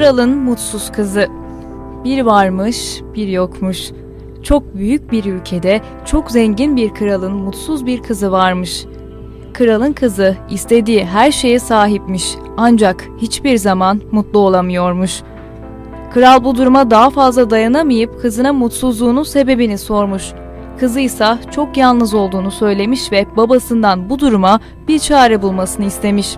Kralın mutsuz kızı. Bir varmış, bir yokmuş. Çok büyük bir ülkede çok zengin bir kralın mutsuz bir kızı varmış. Kralın kızı istediği her şeye sahipmiş ancak hiçbir zaman mutlu olamıyormuş. Kral bu duruma daha fazla dayanamayıp kızına mutsuzluğunun sebebini sormuş. Kızı ise çok yalnız olduğunu söylemiş ve babasından bu duruma bir çare bulmasını istemiş.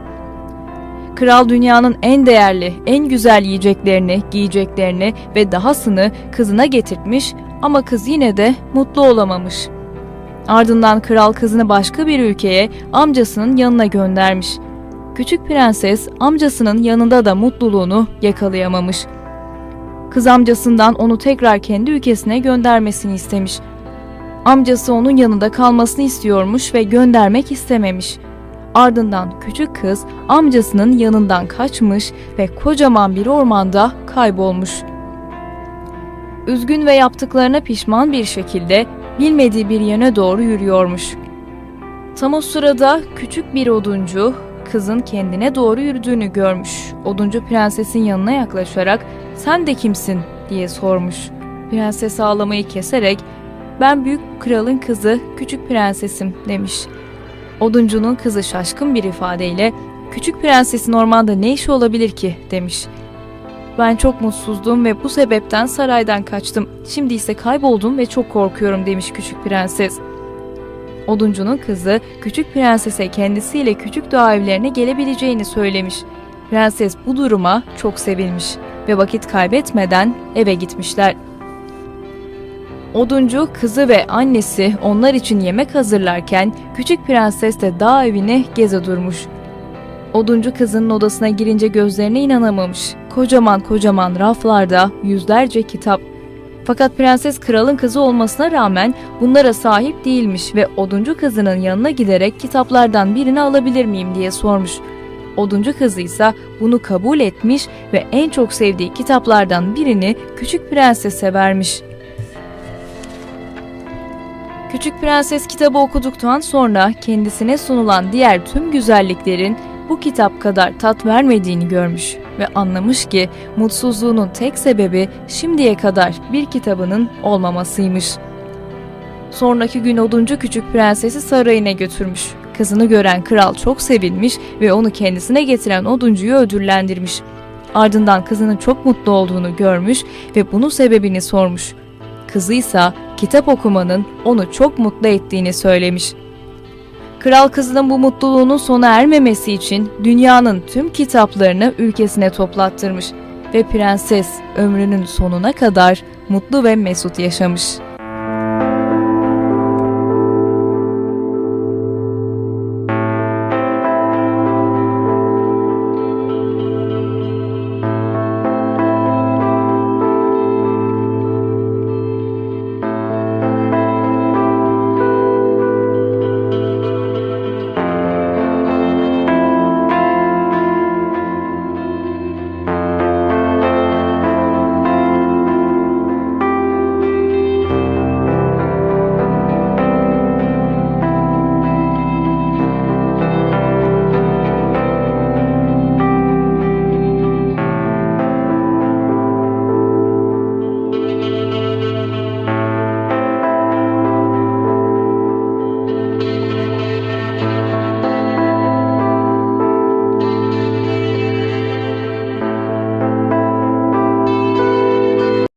Kral dünyanın en değerli, en güzel yiyeceklerini, giyeceklerini ve dahasını kızına getirtmiş ama kız yine de mutlu olamamış. Ardından kral kızını başka bir ülkeye amcasının yanına göndermiş. Küçük prenses amcasının yanında da mutluluğunu yakalayamamış. Kız amcasından onu tekrar kendi ülkesine göndermesini istemiş. Amcası onun yanında kalmasını istiyormuş ve göndermek istememiş. Ardından küçük kız amcasının yanından kaçmış ve kocaman bir ormanda kaybolmuş. Üzgün ve yaptıklarına pişman bir şekilde bilmediği bir yöne doğru yürüyormuş. Tam o sırada küçük bir oduncu kızın kendine doğru yürüdüğünü görmüş. Oduncu prensesin yanına yaklaşarak "Sen de kimsin?" diye sormuş. Prenses ağlamayı keserek "Ben büyük kralın kızı, küçük prensesim." demiş. Oduncunun kızı şaşkın bir ifadeyle "Küçük prensesin ormanda ne işi olabilir ki?" demiş. Ben çok mutsuzdum ve bu sebepten saraydan kaçtım. Şimdi ise kayboldum ve çok korkuyorum demiş küçük prenses. Oduncunun kızı küçük prensese kendisiyle küçük dağ evlerine gelebileceğini söylemiş. Prenses bu duruma çok sevinmiş ve vakit kaybetmeden eve gitmişler. Oduncu kızı ve annesi onlar için yemek hazırlarken küçük prenses de dağ evine geze durmuş. Oduncu kızının odasına girince gözlerine inanamamış. Kocaman kocaman raflarda yüzlerce kitap. Fakat prenses kralın kızı olmasına rağmen bunlara sahip değilmiş ve oduncu kızının yanına giderek kitaplardan birini alabilir miyim diye sormuş. Oduncu kızı ise bunu kabul etmiş ve en çok sevdiği kitaplardan birini küçük prensese vermiş. Küçük prenses kitabı okuduktan sonra kendisine sunulan diğer tüm güzelliklerin bu kitap kadar tat vermediğini görmüş ve anlamış ki mutsuzluğunun tek sebebi şimdiye kadar bir kitabının olmamasıymış. Sonraki gün oduncu küçük prensesi sarayına götürmüş. Kızını gören kral çok sevinmiş ve onu kendisine getiren oduncuyu ödüllendirmiş. Ardından kızının çok mutlu olduğunu görmüş ve bunun sebebini sormuş. Kızı ise kitap okumanın onu çok mutlu ettiğini söylemiş. Kral kızının bu mutluluğunun sona ermemesi için dünyanın tüm kitaplarını ülkesine toplattırmış ve prenses ömrünün sonuna kadar mutlu ve mesut yaşamış.